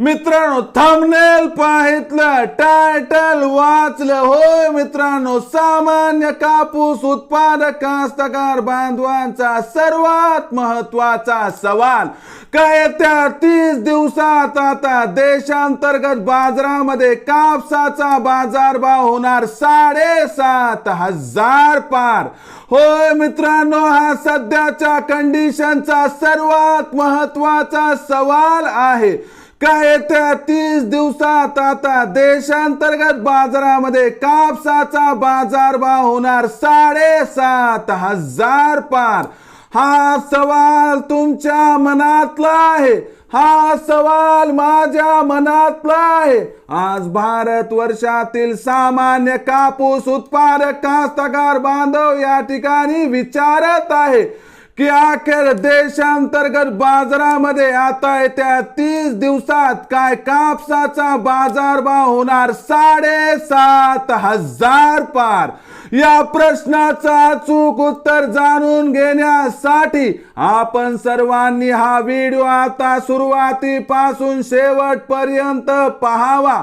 मित्रांनो thumbnail पाहितलं title वाचलं. होय मित्रांनो सामान्य कापूस उत्पादक कास्तकार बांधवांचा सर्वात महत्त्वाचा सवाल. काय त्या तीस दिवसात आता देशांतर्गत बाजारामध्ये कापसाचा बाजारभाव होणार साडेसात हजार पार. होय मित्रांनो हा सध्याच्या कंडिशनचा सर्वात महत्त्वाचा सवाल आहे. काय येत्या तीस दिवसात आता देशांतर्गत बाजारामध्ये कापसाचा बाजारभाव होणार साडेसात हजार पार. हा सवाल तुमच्या मनातला आहे. हा सवाल माझ्या मनातला आहे. आज भारत वर्षातील सामान्य कापूस उत्पादक कास्तकार बांधव या ठिकाणी विचारत आहे. की अखेर देशांतर्गत बाजारामध्ये आता येत्या तीस दिवसात काय कापसाचा बाजारभाव होणार? साडेसात हजार पार. या प्रश्नाचं अचूक उत्तर जाणून घेण्यासाठी आपण सर्वांनी हा व्हिडिओ आता सुरुवातीपासून शेवटपर्यंत पाहावा.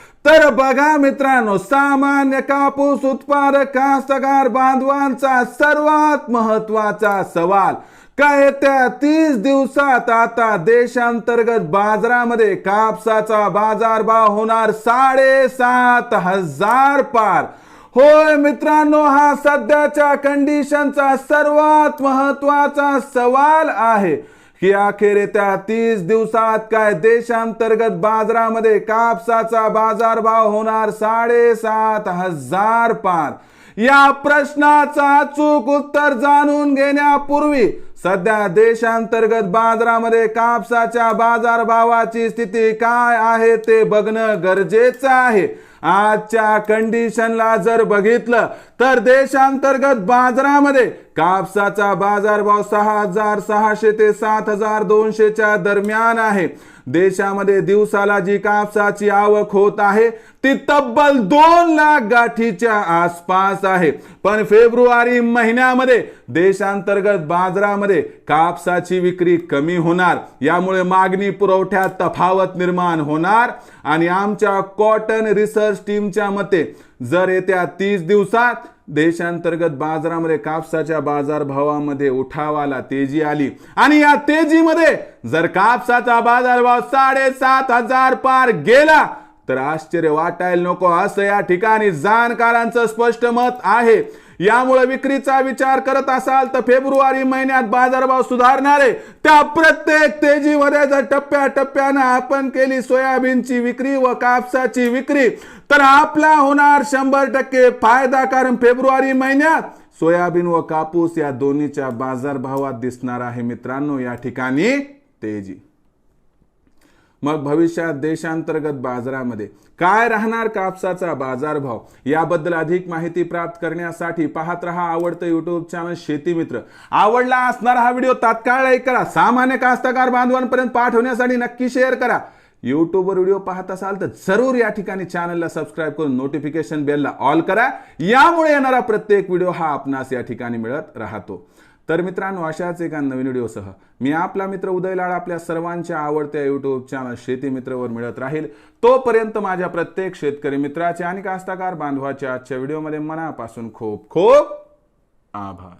तर बघा मित्रांनो सामान्य कापूस उत्पादक कास्तकार बांधवांचा सर्वात महत्त्वाचा सवाल काय त्या तीस दिवसात आता देशांतर्गत बाजारामध्ये कापसाचा बाजारभाव होणार साडेसात हजार पार? होय मित्रांनो हा सध्याच्या कंडिशनचा सर्वात महत्त्वाचा सवाल आहे. की अखेर येत्या तीस दिवसात काय देशांतर्गत बाजारामध्ये कापसाचा बाजारभाव होणार साडेसात हजार पार या प्रश्नाचा अचूक उत्तर जाणून घेण्यापूर्वी सध्या देशांतर्गत बाजारामध्ये कापसाच्या बाजारभावाची स्थिती काय आहे ते बघणं गरजेचं आहे. आजच्या कंडिशनला जर बघितलं तर देशांतर्गत बाजारामध्ये कापसाचा बाजारभाव सहा हजार सहाशे ते सात हजार दोनशेच्या दरम्यान आहे. देशामध्ये दिवसाला जी कापसाची आवक होत आहे ती तब्बल दोन लाख गाठीच्या आसपास आहे. पण फेब्रुवारी महिन्यामध्ये देशांतर्गत बाजारामध्ये कापसाची विक्री कमी होणार. यामुळे मागणी पुरवठ्यात तफावत निर्माण होणार आणि आमच्या कॉटन रिसर्च टीमच्या मते जर येत्या तीस दिवसात देशांतर्गत बाजारामध्ये कापसाच्या बाजारभावामध्ये उठावाला तेजी आली आणि या तेजीमध्ये जर कापसाचा बाजारभाव साडेसात हजार पार गेला तर आश्चर्य वाटायला नको. असं या ठिकाणी जाणकारांचं स्पष्ट मत आहे. यामुळे विक्रीचा विचार करत असाल तर फेब्रुवारी महिन्यात बाजारभाव सुधारणारे त्या प्रत्येक तेजीमध्ये जर टप्प्या टप्प्यानं आपण केली सोयाबीनची विक्री व कापसाची विक्री तर आपला होणार शंभर टक्के फायदा कारण फेब्रुवारी महिन्यात सोयाबीन व कापूस या दोन्हीच्या बाजारभावात दिसणार आहे. मित्रांनो या ठिकाणी तेजी. मग भविष्यात देशांतर्गत बाजारामध्ये काय राहणार कापसाचा बाजारभाव? याबद्दल अधिक माहिती प्राप्त करण्यासाठी पाहत रहा आवडतं युट्यूब चॅनल शेती मित्र. आवडला असणारा हा व्हिडिओ तात्काळ लाईक करा. सामान्य कास्तकार बांधवांपर्यंत पाठवण्यासाठी नक्की शेअर करा. यूट्यूबवर व्हिडिओ पाहत असाल तर जरूर या ठिकाणी चॅनलला सबस्क्राईब करून नोटिफिकेशन बेलला ऑल करा. यामुळे येणारा प्रत्येक व्हिडिओ हा आपणास या ठिकाणी मिळत राहतो. तर मित्रांनो अशाच एका नवीन व्हिडिओसह मी आपला मित्र उदय लाड आपल्या सर्वांच्या आवडत्या युट्यूब चॅनल शेती मित्रवर मिळत राहील. तोपर्यंत माझ्या प्रत्येक शेतकरी मित्राचे आणि कास्ताकार बांधवाच्या आजच्या व्हिडिओमध्ये मनापासून खूप खूप आभार.